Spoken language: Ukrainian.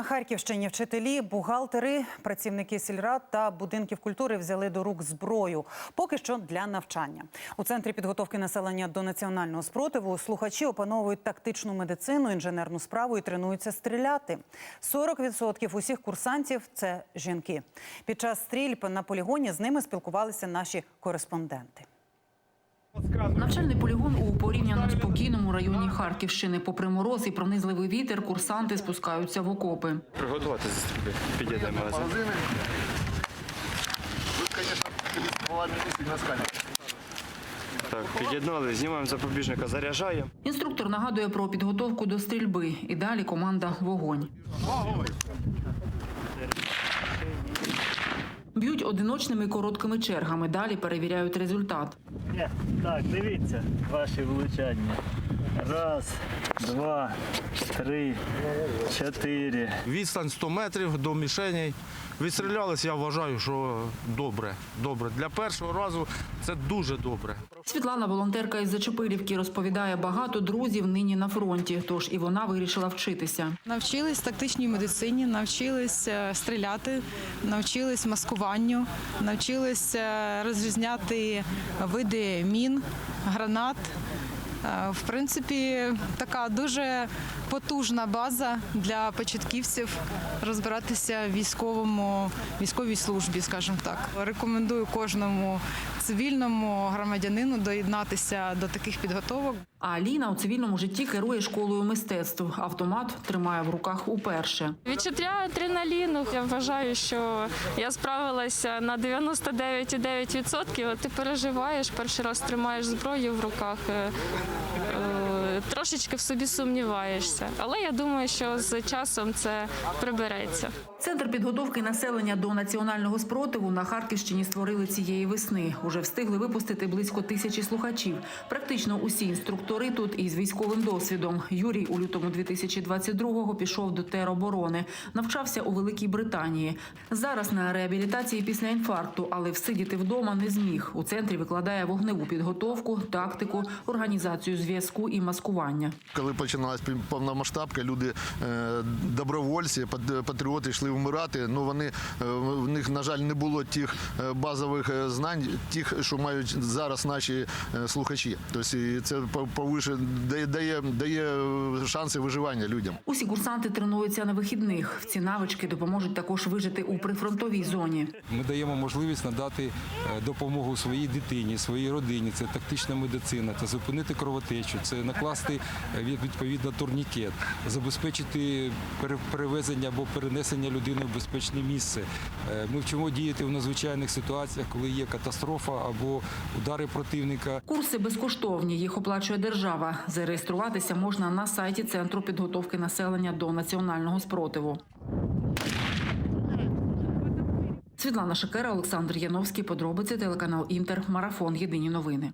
На Харківщині вчителі, бухгалтери, працівники сільрад та будинків культури взяли до рук зброю. Поки що для навчання. У центрі підготовки населення до національного спротиву слухачі опановують тактичну медицину, інженерну справу і тренуються стріляти. 40% усіх курсантів це жінки. Під час стрільб на полігоні з ними спілкувалися наші кореспонденти. Навчальний полігон у порівняно спокійному районі Харківщини. Попри мороз і пронизливий вітер, курсанти спускаються в окопи. Приготуватися до стрільби. Підійде магазин. Тут, бывает на скале. Так, під'єднали, знімаємо запобіжника, заряджаємо. Інструктор нагадує про підготовку до стрільби. І далі команда вогонь. Б'ють одиночними короткими чергами. Далі перевіряють результат. Так, дивіться ваші влучання. Раз, два, три, чотири. Відстань 100 метрів до мішеней. Відстрілялись, я вважаю, що добре. Добре. Для першого разу це дуже добре. Світлана, волонтерка із Зачепилівки, розповідає, багато друзів нині на фронті. Тож і вона вирішила вчитися. Навчились тактичній медицині, навчились е, стріляти, навчились маскуванню, навчились е, розрізняти види мін, гранат. Е, В принципі, така дуже потужна база для початківців розбиратися в військовому військовій службі, скажімо так. Рекомендую кожному цивільному громадянину доєднатися до таких підготовок. А Аліна у цивільному житті керує школою мистецтв. Автомат тримає в руках уперше. Відчуття адреналіну. Я вважаю, що я справилася на 99,9%. От Ти переживаєш, перший раз тримаєш зброю в руках. е, е, Трошечки в собі сумніваєшся, але я думаю, що з часом це прибереться. Центр підготовки населення до національного спротиву на Харківщині створили цієї весни. Уже встигли випустити близько тисячі слухачів. Практично усі інструктори тут із військовим досвідом. Юрій у лютому 2022-го пішов до тероборони. Навчався у Великій Британії. Зараз на реабілітації після інфаркту, але всидіти вдома не зміг. У центрі викладає вогневу підготовку, тактику, організацію зв'язку і маскування. Коли починалась повномасштабка, люди е, добровольці, пат- патріоти йшли вмирати. Ну вони е, в них, на жаль, не було тих е, базових е, знань, тих, що мають зараз наші слухачі. Тобто і це повише дає, дає, дає шанси виживання людям. Усі курсанти тренуються на вихідних. Ці навички допоможуть також вижити у прифронтовій зоні. Ми даємо можливість надати допомогу своїй дитині, своїй родині. Це тактична медицина, це зупинити кровотечу, це накласти від- відповідно турнікет, забезпечити пере- перевезення або перенесення людини в безпечне місце. Е, Ми вчимо діяти в надзвичайних ситуаціях, коли є катастрофа або удари противника. Курси безкоштовні, їх оплачує держава. Зареєструватися можна на сайті Центру підготовки населення до національного спротиву. Світлана Шакера, Олександр Яновський. Подробиці телеканал Інтер. Марафон. Єдині новини.